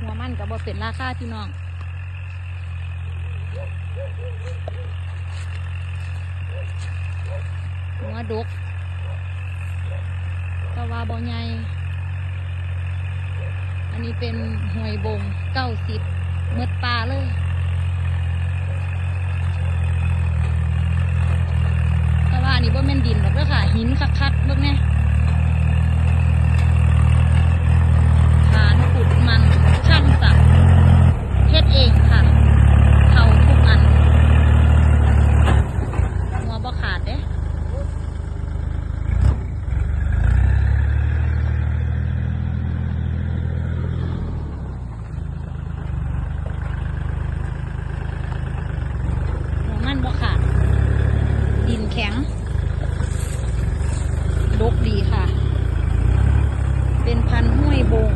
หัวมันกับบเป็นราคาพี่น้องหัวดกตะวาบอใหญ่อันนี้เป็นหวยบงเก้าสิบเมืดปลาเลยแต่ว่าอันนี้บ่แม่นดินหรอกเด้อค่ะ หินคักๆเบิ่งแน่ฐานขุดมันช่างสักดิ์เฮ็ดเองค่ะเขาทุกอัน หัวบ่ขาดเด้ หัวมันบ่ขาด ดินแข็งดกดีค่ะ เป็นพันธุ์ห้วยบง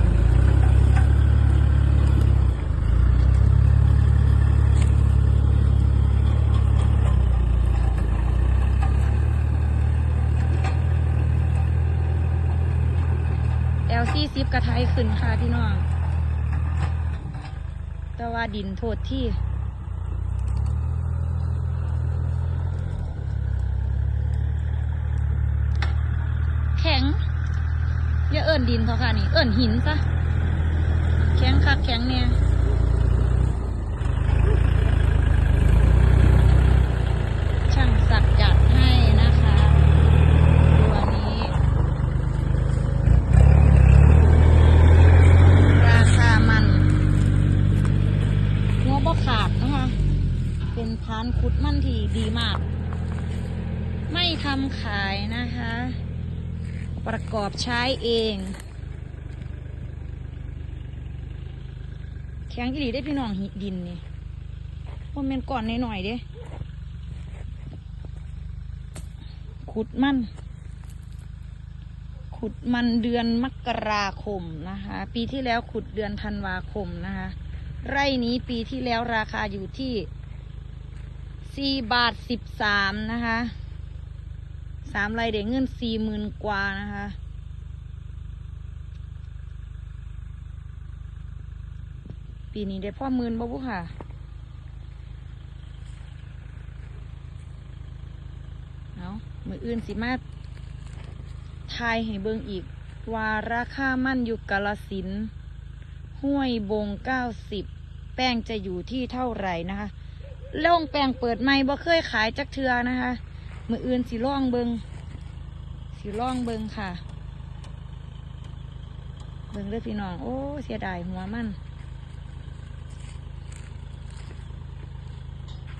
แอ ลซี่ซิปกระไทยขึ้นค่ะพี่น้อง แต่ว่าดินโทษที่แข็งอย่าเอิ้นดินเขาค่ะนี่ เอิ้นหินซะ แข็งคักแข็งเนี่ยช่างสักจัดให้นะคะตัวนี้ ราคามัน หัวบ่ขาดนะคะ เป็น พานขุดมันที่ดีมาก ไม่ทำขายนะคะ ประกอบใช้เอง แข็งอีหลีได้พี่น้องดินนี่ว่าเป็นก่อนหน่อยๆเด้ขุดมัน ขุดมันเดือนมกราคมนะคะ ปีที่แล้วขุดเดือนธันวาคมนะคะ ไร่นี้ปีที่แล้วราคาอยู่ที่ สี่บาทสิบสามนะคะสามไร่เด็กเงินสี่หมื่นกว่านะคะ ปีนี้ได้พ่อหมื่นบ่บุค่ะเอาะมืออื่นสิมาทายให้เบิ่งอีก ว่าราคามั่นอยู่กาลสิน ห้วยบงเก้าสิบแป้งจะอยู่ที่เท่าไหร่นะคะ โล่งแป้งเปิดไม่บ่เคยขายจักเทือนะคะ มืออื่นสิล่องเบิงสิล่องเบิงค่ะ เบิงเด้อพี่น้อง โอ้ เสียดายหัวมัน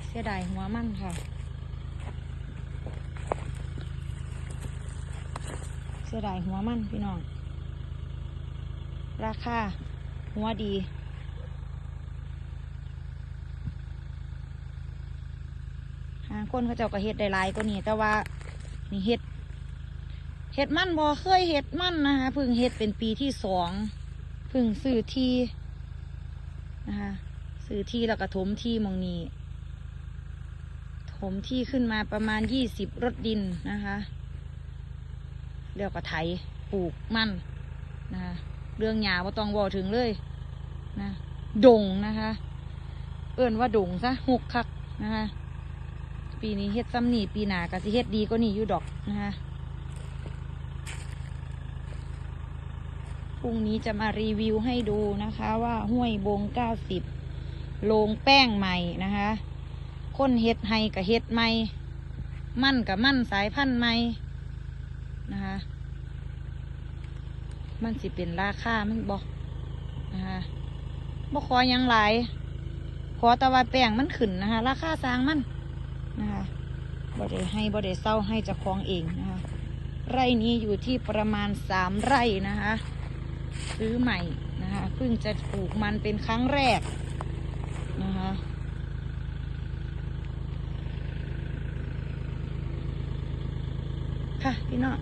เสียดายหัวมันค่ะ เสียดายหัวมันพี่น้อง ราคาหัวดี คนเขาเจ้าก็เฮ็ดได้หลายกว่านี้แต่ว่านี่เฮ็ดเฮ็ดมันบ่เคยเฮ็ดมันนะคะพิ่งเฮ็ดเป็นปีที่สองพิ่งซื้อที่นะคะซื้อที่แล้วก็ถมที่มองนี้ถมที่ขึ้นมาประมาณยี่สิบรถดินนะคะเรียกว่าไถปลูกมันนะคะเรื่องหญ้าว่าต้องบอถึงเลยนะดงนะคะ เอิ่นว่าดงซะหกคักนะคะ ปีนี้เฮ็ดซ้ำนี่ปีหน้าก็สิเฮ็ดดีก็นี่อยู่ดอกนะคะพรุ่งนี้จะมารีวิวให้ดูนะคะว่าห้วยบงเก้าสิบโลงแป้งใหม่นะคะค้นเฮ็ดให้กับเฮ็ดใหม่ มั่นกับมั่นสายพันธุ์ใหม่นะคะมันสิเป็นราคามันบอกนะคะบ่ขอยังหลายขอตะวันแป้งมันขึ้นนะคะ ราคาสร้างมัน นะคะบ่ได้ให้บ่ได้เศร้าให้จะคลองเองนะคะ ไร่นี้อยู่ที่ประมาณสามไร่นะคะ ซื้อใหม่นะคะเพิ่งจะปลูกมันเป็นครั้งแรกนะคะค่ะพี่น้อง